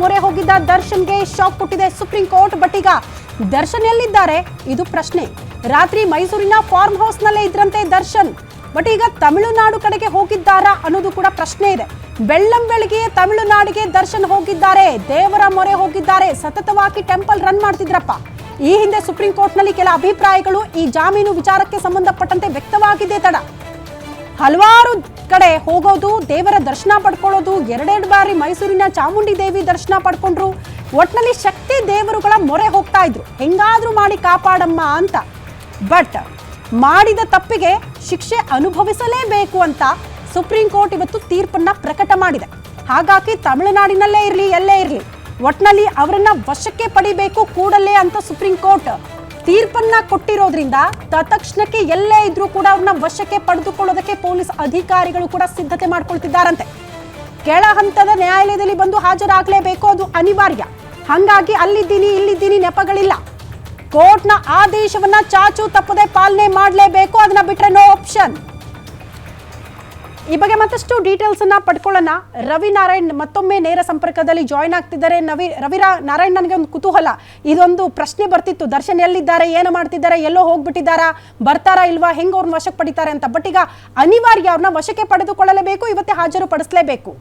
ಮೊರೆ ಹೋಗಿದ್ದ ದರ್ಶನ್ಗೆ ಶಾಕ್ ಕೊಟ್ಟಿದೆ ಸುಪ್ರೀಂ ಕೋರ್ಟ್, ಬಟ್ ಈಗ ದರ್ಶನ್ ಎಲ್ಲಿದ್ದಾರೆ? ಇದು ಪ್ರಶ್ನೆ. ರಾತ್ರಿ ಮೈಸೂರಿನ ಫಾರ್ಮ್ ಹೌಸ್ ನಲ್ಲೇ ಇದ್ರಂತೆ ದರ್ಶನ್. ಬಟ್ ಈಗ ತಮಿಳುನಾಡು ಕಡೆಗೆ ಹೋಗಿದ್ದಾರಾ ಅನ್ನೋದು ಕೂಡ ಪ್ರಶ್ನೆ ಇದೆ. ಬೆಳ್ಳಂ ಬೆಳಗ್ಗೆ ತಮಿಳುನಾಡಿಗೆ ದರ್ಶನ್ ಹೋಗಿದ್ದಾರೆ. ದೇವರ ಮೊರೆ ಹೋಗಿದ್ದಾರೆ. ಸತತವಾಗಿ ಟೆಂಪಲ್ ರನ್ ಮಾಡ್ತಿದ್ರಪ್ಪ. ಈ ಹಿಂದೆ ಸುಪ್ರೀಂ ಕೋರ್ಟ್ನಲ್ಲಿ ಕೆಲ ಅಭಿಪ್ರಾಯಗಳು, ಈ ಜಾಮೀನು ವಿಚಾರಕ್ಕೆ ಸಂಬಂಧಪಟ್ಟಂತೆ ವ್ಯಕ್ತವಾಗಿದೆ ತಡ. ಹಲವಾರು ಕಡೆ ಹೋಗೋದು, ದೇವರ ದರ್ಶನ ಪಡ್ಕೊಳ್ಳೋದು, ಎರಡೆರಡು ಬಾರಿ ಮೈಸೂರಿನ ಚಾಮುಂಡಿ ದೇವಿ ದರ್ಶನ ಪಡ್ಕೊಂಡ್ರು. ಒಟ್ನಲ್ಲಿ ಶಕ್ತಿ ದೇವರುಗಳ ಮೊರೆ ಹೋಗ್ತಾ ಇದ್ರು. ಹೆಂಗಾದ್ರೂ ಮಾಡಿ ಕಾಪಾಡಮ್ಮ ಅಂತ. ಬಟ್ ಮಾಡಿದ ತಪ್ಪಿಗೆ ಶಿಕ್ಷೆ ಅನುಭವಿಸಲೇಬೇಕು ಅಂತ ಸುಪ್ರೀಂ ಕೋರ್ಟ್ ಇವತ್ತು ತೀರ್ಪನ್ನ ಪ್ರಕಟ ಮಾಡಿದೆ. ಹಾಗಾಗಿ ತಮಿಳುನಾಡಿನಲ್ಲೇ ಇರಲಿ, ಎಲ್ಲೇ ಇರಲಿ. ಒಟ್ನಲ್ಲಿ ಅವರನ್ನ ವಶಕ್ಕೆ ಪಡಿಬೇಕು ಕೂಡಲೇ ಅಂತ ಸುಪ್ರೀಂ ಕೋರ್ಟ್ ತೀರ್ಪನ್ನ ಕೊಟ್ಟಿರೋದ್ರಿಂದ ತಕ್ಷಣಕ್ಕೆ ಎಲ್ಲೇ ಇದ್ರೂ ಕೂಡ ಅವ್ರನ್ನ ವಶಕ್ಕೆ ಪಡೆದುಕೊಳ್ಳೋದಕ್ಕೆ ಪೊಲೀಸ್ ಅಧಿಕಾರಿಗಳು ಕೂಡ ಸಿದ್ಧತೆ ಮಾಡ್ಕೊಳ್ತಿದ್ದಾರಂತೆ. ಕೆಳ ಹಂತದ ನ್ಯಾಯಾಲಯದಲ್ಲಿ ಬಂದು ಹಾಜರಾಗಲೇಬೇಕು, ಅದು ಅನಿವಾರ್ಯ. ಹಂಗಾಗಿ ಅಲ್ಲಿದ್ದೀನಿ, ಇಲ್ಲಿದ್ದೀನಿ ನೆಪಗಳಿಲ್ಲ. ಕೋರ್ಟ್ನ ಆದೇಶವನ್ನ ಚಾಚು ತಪ್ಪದೆ ಪಾಲನೆ ಮಾಡಲೇಬೇಕು, ಅದನ್ನ ಬಿಟ್ರೆ ನೋ ಆಪ್ಷನ್ ಈ ಬಗ್ಗೆ ಮತ್ತಷ್ಟು ಡೀಟೇಲ್ಸ್ ಅನ್ನ ಪಡ್ಕೊಳ್ಳೋಣ. ರವಿ ನಾರಾಯಣ್ ಮತ್ತೊಮ್ಮೆ ನೇರ ಸಂಪರ್ಕದಲ್ಲಿ ಜಾಯ್ನ್ ಆಗ್ತಿದ್ದಾರೆ. ನವಿ ರವಿ ನಾರಾಯಣ್ ನನಗೆ ಒಂದು ಕುತೂಹಲ. ಇದೊಂದು ಪ್ರಶ್ನೆ ಬರ್ತಿತ್ತು. ದರ್ಶನ್ ಎಲ್ಲಿದ್ದಾರೆ? ಏನು ಮಾಡ್ತಿದ್ದಾರೆ? ಎಲ್ಲೋ ಹೋಗ್ಬಿಟ್ಟಿದ್ದಾರಾ? ಬರ್ತಾರಾ ಇಲ್ವಾ? ಹೆಂಗ್ ಅವ್ರನ್ನ ವಶಕ್ಕೆ ಪಡಿತಾರೆ ಅಂತ. ಬಟ್ ಈಗ ಅನಿವಾರ್ಯ ಅವ್ರನ್ನ ವಶಕ್ಕೆ ಪಡೆದುಕೊಳ್ಳಲೇಬೇಕು, ಇವತ್ತೇ ಹಾಜರು ಪಡಿಸಲೇಬೇಕು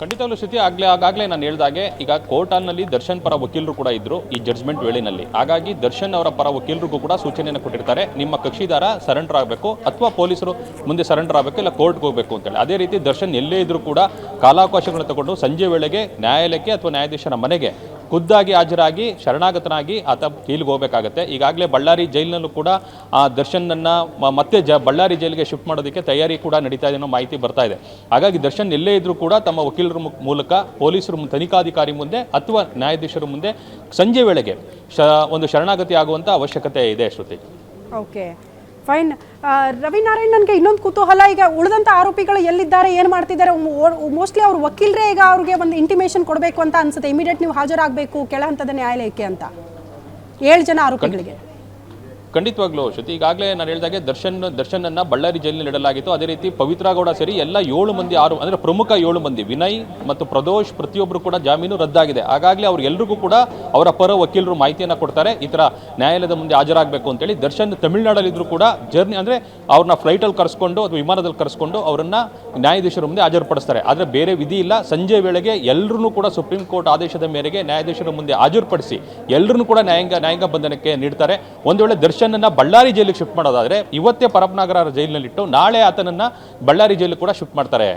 ಖಂಡಿತವಾಗ್ಲೂ ಶ್ರುತಿ, ಆಗ್ಲೇ ಆಗಾಗಲೇ ನಾನು ಹೇಳ್ದಾಗೆ ಈಗ ಕೋರ್ಟ್ ಹಾಲ್ನಲ್ಲಿ ದರ್ಶನ್ ಪರ ವಕೀಲರು ಕೂಡ ಇದ್ರು ಈ ಜಡ್ಜ್ಮೆಂಟ್ ವೇಳೆನಲ್ಲಿ ಹಾಗಾಗಿ ದರ್ಶನ್ ಅವರ ಪರ ವಕೀಲರಿಗೂ ಕೂಡ ಸೂಚನೆಯನ್ನು ಕೊಟ್ಟಿರ್ತಾರೆ. ನಿಮ್ಮ ಕಕ್ಷಿದಾರ ಸರೆಂಡರ್ ಆಗಬೇಕು ಅಥವಾ ಪೊಲೀಸರು ಮುಂದೆ ಸರೆಂಡರ್ ಆಗಬೇಕು ಇಲ್ಲ ಕೋರ್ಟ್ಗೆ ಹೋಗಬೇಕು ಅಂತೇಳಿ. ಅದೇ ರೀತಿ ದರ್ಶನ್ ಎಲ್ಲೇ ಇದ್ದರೂ ಕೂಡ ಕಾಲಾವಕಾಶಗಳನ್ನು ತಗೊಂಡು ಸಂಜೆ ವೇಳೆಗೆ ನ್ಯಾಯಾಲಯಕ್ಕೆ ಅಥವಾ ನ್ಯಾಯಾಧೀಶರ ಮನೆಗೆ ಖುದ್ದಾಗಿ ಹಾಜರಾಗಿ, ಶರಣಾಗತನಾಗಿ ಆತ ಕೀಲಿಗೆ ಹೋಗಬೇಕಾಗತ್ತೆ. ಈಗಾಗಲೇ ಬಳ್ಳಾರಿ ಜೈಲಿನಲ್ಲೂ ಕೂಡ ಆ ದರ್ಶನನ್ನು ಮತ್ತೆ ಜ, ಬಳ್ಳಾರಿ ಜೈಲಿಗೆ ಶಿಫ್ಟ್ ಮಾಡೋದಕ್ಕೆ ತಯಾರಿ ಕೂಡ ನಡೀತಾ ಇದೆ ಅನ್ನೋ ಮಾಹಿತಿ ಬರ್ತಾ ಇದೆ. ಹಾಗಾಗಿ ದರ್ಶನ್ ಎಲ್ಲೇ ಇದ್ದರೂ ಕೂಡ ತಮ್ಮ ವಕೀಲರ ಮೂಲಕ ಪೊಲೀಸರು ತನಿಖಾಧಿಕಾರಿ ಮುಂದೆ ಅಥವಾ ನ್ಯಾಯಾಧೀಶರ ಮುಂದೆ ಸಂಜೆ ವೇಳೆಗೆ ಶ, ಒಂದು ಶರಣಾಗತಿ ಆಗುವಂಥ ಅವಶ್ಯಕತೆ ಇದೆ ಶ್ರುತಿ. ಓಕೆ. ಫೈನ್ ರವಿ ನಾರಾಯಣ್ ನನಗೆ ಇನ್ನೊಂದು ಕುತೂಹಲ, ಈಗ ಉಳಿದಂಥ ಆರೋಪಿಗಳು ಎಲ್ಲಿದ್ದಾರೆ, ಏನು ಮಾಡ್ತಿದ್ದಾರೆ ಮೋಸ್ಟ್ಲಿ ಅವ್ರ ವಕೀಲರೇ ಈಗ ಅವ್ರಿಗೆ ಒಂದು ಇಂಟಿಮೇಷನ್ ಕೊಡಬೇಕು ಅಂತ ಅನ್ಸುತ್ತೆ. ಇಮಿಡಿಯೇಟ್ ನೀವು ಹಾಜರಾಗಬೇಕು ಕೆಳ ಹಂತದ ನ್ಯಾಯಾಲಯಕ್ಕೆ ಅಂತ. ಏಳು ಜನ ಆರೋಪಿಗಳಿಗೆ. ಖಂಡಿತವಾಗ್ಲೂ ಶ್ರುತಿ, ಈಗಾಗಲೇ ನಾನು ಹೇಳಿದಾಗೆ ದರ್ಶನ್, ದರ್ಶನನ್ನ ಬಳ್ಳಾರಿ ಜೈಲಿನಲ್ಲಿ ಇಡಲಾಗಿತ್ತು. ಅದೇ ರೀತಿ ಪವಿತ್ರಗೌಡ ಸೇರಿ ಎಲ್ಲ ಏಳು ಮಂದಿ, ಆರು ಅಂದರೆ ಪ್ರಮುಖ ಏಳು ಮಂದಿ, ವಿನಯ್ ಮತ್ತು ಪ್ರದೋಷ್ ಪ್ರತಿಯೊಬ್ಬರು ಕೂಡ ಜಾಮೀನು ರದ್ದಾಗಿದೆ. ಹಾಗಾಗಲೇ ಅವ್ರಿಗೆಲ್ಲರಿಗೂ ಕೂಡ ಅವರ ಪರ ವಕೀಲರು ಮಾಹಿತಿಯನ್ನು ಕೊಡ್ತಾರೆ. ಈ ಥರ ನ್ಯಾಯಾಲಯದ ಮುಂದೆ ಹಾಜರಾಗಬೇಕು ಅಂತೇಳಿ ದರ್ಶನ್ ತಮಿಳುನಾಡಲ್ಲಿದ್ದರೂ ಕೂಡ ಜರ್ನಿ ಅಂದರೆ ಅವ್ರನ್ನ ಫ್ಲೈಟಲ್ಲಿ ಕರೆಸ್ಕೊಂಡು ಅಥವಾ ವಿಮಾನದಲ್ಲಿ ಕರೆಸ್ಕೊಂಡು ಅವರನ್ನು ನ್ಯಾಯಾಧೀಶರ ಮುಂದೆ ಹಾಜರುಪಡಿಸ್ತಾರೆ. ಆದರೆ ಬೇರೆ ವಿಧಿ ಇಲ್ಲ. ಸಂಜೆ ವೇಳೆಗೆ ಎಲ್ಲರೂ ಕೂಡ ಸುಪ್ರೀಂ ಕೋರ್ಟ್ ಆದೇಶದ ಮೇರೆಗೆ ನ್ಯಾಯಾಧೀಶರ ಮುಂದೆ ಹಾಜರುಪಡಿಸಿ ಎಲ್ಲರೂ ಕೂಡ ನ್ಯಾಯಾಂಗ ನ್ಯಾಯಾಂಗ ಬಂಧನಕ್ಕೆ ನೀಡ್ತಾರೆ. ಒಂದು ವೇಳೆ ದರ್ಶನನ್ನ ಬಳ್ಳಾರಿ ಜೈಲಿಗೆ ಶಿಫ್ಟ್ ಮಾಡೋದಾದ್ರೆ ಇವತ್ತೇ ಪರಪ್ನಗರ ಜೈಲಿನಲ್ಲಿಟ್ಟು ನಾಳೆ ಆತನನ್ನ ಬಳ್ಳಾರಿ ಜೈಲಿಗೆ ಕೂಡ ಶಿಫ್ಟ್ ಮಾಡ್ತಾರೆ.